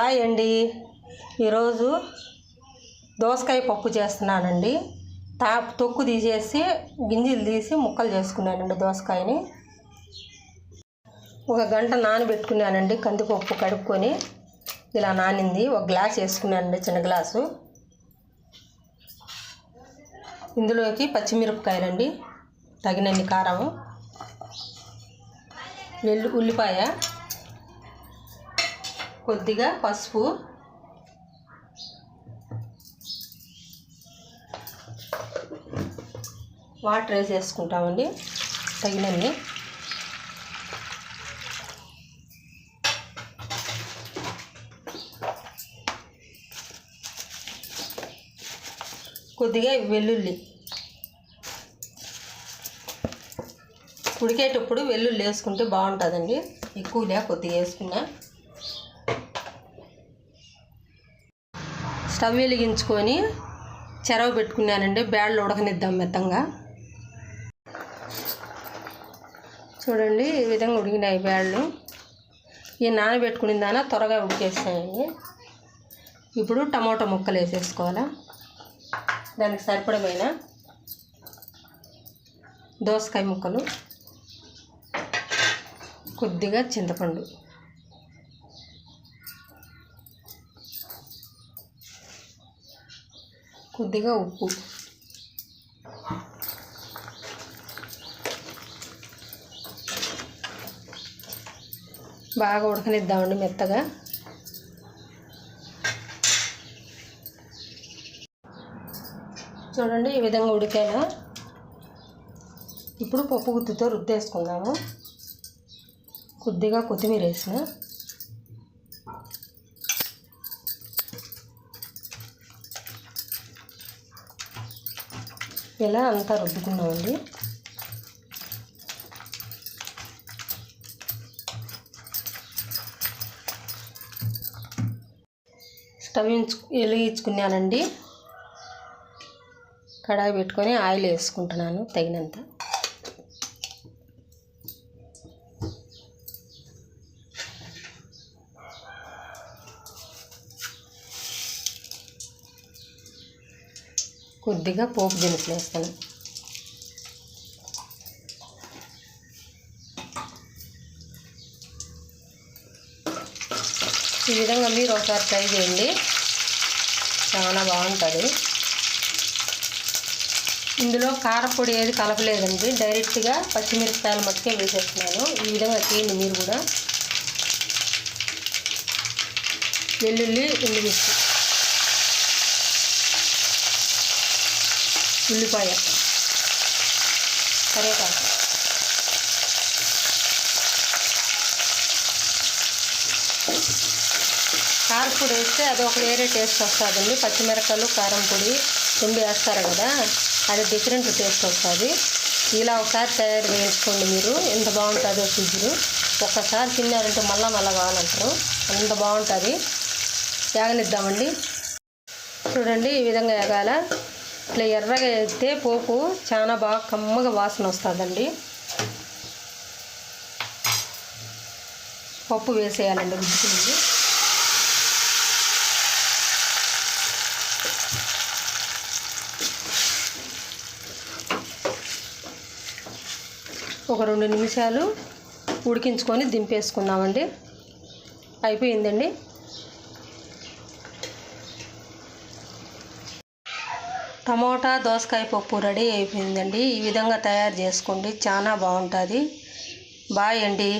Hi అండి. ఈరోజు దోసకాయ పప్పు చేస్తున్నానండి తా తొక్కు తీసేసి గింజలు తీసి ముక్కలు చేసుకున్నానండి దోసకాయని. ఒక గంట నానబెట్టుకున్నానండి కందిపప్పు కడుక్కొని. ఇలా నానింది. ఒక గ్లాస్ వేసుకున్నానండి చిన్న గ్లాసు. ఇందులోకి పచ్చిమిరపకాయలండి. తగినన్ని కారం వెల్లు ఉల్లిపాయ. కొద్దిగా పసుపు. వాటర్ వేసేసుకుంటామండి తగినన్ని. కొద్దిగా వెల్లుల్లి. ఉడికేటప్పుడు వెల్లుల్లి వేసుకుంటే బాగుంటుందండి. ఎక్కువ కొద్దిగా వేసుకున్నా. స్టవ్ వెలిగించుకొని చెరవ పెట్టుకున్నానండి. బ్యాడ్లు ఉడకనిద్దాం మెత్తంగా. చూడండి ఈ విధంగా ఉడికినాయి బ్యాడ్లు. ఈ నానబెట్టుకుని దాన త్వరగా ఉడికేస్తాయండి ఇప్పుడు టమాటో ముక్కలు వేసేసుకోవాలా? దానికి సరిపడమైన దోసకాయ ముక్కలు కొద్దిగా చింతపండు. కొద్దిగా ఉప్పు. బాగా ఉడకనిద్దామండి మెత్తగా. చూడండి ఈ విధంగా ఉడికాను. ఇప్పుడు పప్పు గుత్తితో రుద్దేసుకుందాము. కొద్దిగా కొత్తిమీర వేసిన ఇలా అంతా రుద్దుకున్నామండి స్టవ్ వెలిగించుకున్నానండి. కడాయి పెట్టుకొని ఆయిల్ వేసుకుంటున్నాను తగినంత. కొద్దిగా పోపు దినుసులు వేస్తాను ఈ విధంగా మీరు ఒకసారి ట్రై చేయండి. చాలా బాగుంటుంది. ఇందులో కారపొడి ఏది కలపలేదండి. డైరెక్ట్గా పచ్చిమిరపకాయలు మట్టుకే వేసేస్తున్నాను. ఈ విధంగా చేయండి మీరు కూడా. వెల్లుల్లి ఎండుమిర్చి ఉల్లిపాయ. కరివేపాకు. కారపొడి వేస్తే అది ఒక వేరే టేస్ట్ వస్తుందండి. పచ్చిమిరపకాయలు కారం పొడి రెండు వేస్తారు కదా. అది డిఫరెంట్ టేస్ట్ వస్తుంది. ఇలా ఒకసారి తయారు చేయించుకోండి మీరు. ఎంత బాగుంటుందో ఫ్రిడ్జ్లు ఒక్కసారి తిన్నారంటే మళ్ళా మళ్ళీ కావాలంటారు. అంత బాగుంటుంది. ఎగనిద్దామండి చూడండి ఈ విధంగా ఎగాల ఇట్లా ఎర్రగా వేస్తే పోపు చాలా బాగా కమ్మగా వాసన వస్తుందండి. పప్పు వేసేయాలండి ఉడికింది ఒక రెండు నిమిషాలు ఉడికించుకొని దింపేసుకుందామండి. అయిపోయిందండి. టమోటా దోసకాయ పప్పు రెడీ అయిపోయిందండి. ఈ విధంగా తయారు చేసుకోండి. చాలా బాగుంటుంది. బాయ్ అండి.